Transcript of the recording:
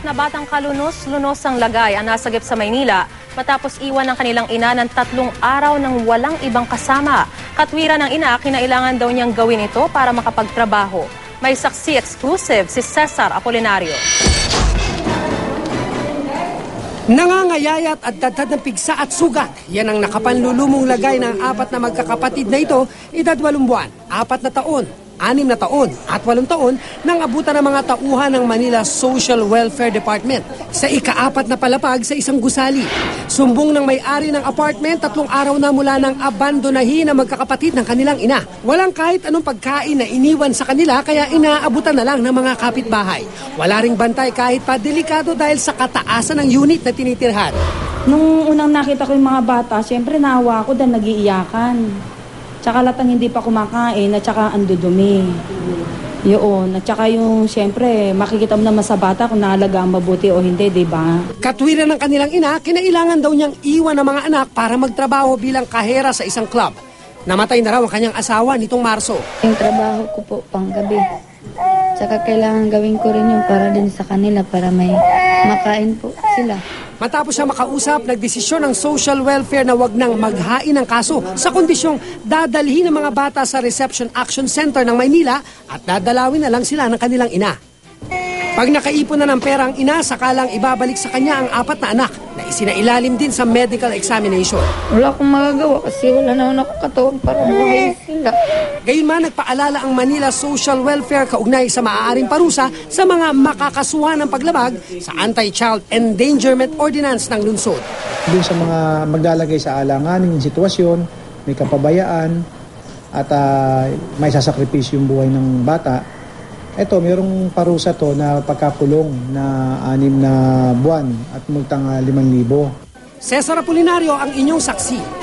Apat na batang kalunos-lunos ang lagay ang nasagip sa Maynila matapos iwan ng kanilang ina ng tatlong araw ng walang ibang kasama. Katwiran ng ina, kinailangan daw niyang gawin ito para makapagtrabaho. May saksi exclusive si Cesar Apolinario. Nangangayayat at dadad ng pigsa at sugat. Yan ang nakapanlulumong lagay ng apat na magkakapatid na ito, edad walong buwan, apat na taon, anim na taon at walong taon nang abutan ng mga tauhan ng Manila Social Welfare Department sa ikaapat na palapag sa isang gusali. Sumbong ng may-ari ng apartment tatlong araw na mula ng abandonahin ng magkakapatid ng kanilang ina. Walang kahit anong pagkain na iniwan sa kanila kaya inaabutan na lang ng mga kapitbahay. Wala ring bantay kahit pa delikado dahil sa kataasan ng unit na tinitirhan. Nung unang nakita ko yung mga bata, siyempre naawa ako dahil nagiiyakan. Tsaka latang hindi pa kumakain at tsaka andudumi. Yun. At tsaka yung, siyempre, makikita mo naman sa bata kung naalagaan mabuti o hindi, di ba? Katwiran ng kanilang ina, kinailangan daw niyang iwan ng mga anak para magtrabaho bilang kahera sa isang club. Namatay na raw ang kanyang asawa nitong Marso. Yung trabaho ko po panggabi. Tsaka kailangan gawin ko rin yung para din sa kanila para may makain po sila. Matapos siya makausap, nagdesisyon ng social welfare na wag nang maghain ng kaso sa kondisyong dadalhin ng mga bata sa Reception Action Center ng Maynila at dadalawin na lang sila ng kanilang ina. Pag nakaipon na ng pera ang ina, sakalang ibabalik sa kanya ang apat na anak na isinailalim din sa medical examination. Wala akong magagawa kasi wala naman ako katawan para buhay sila. Gayunman, nagpaalala ang Manila Social Welfare kaugnay sa maaaring parusa sa mga makakasuhan ng paglabag sa Anti-Child Endangerment Ordinance ng lungsod. Doon sa mga maglalagay sa alanganin yung sitwasyon, may kapabayaan, at ah, may sasakripisyo yung buhay ng bata, eto, mayroong parusa to na pagkakulong na anim na buwan at multang ah, 5,000. Cesar Apolinario ang inyong saksi.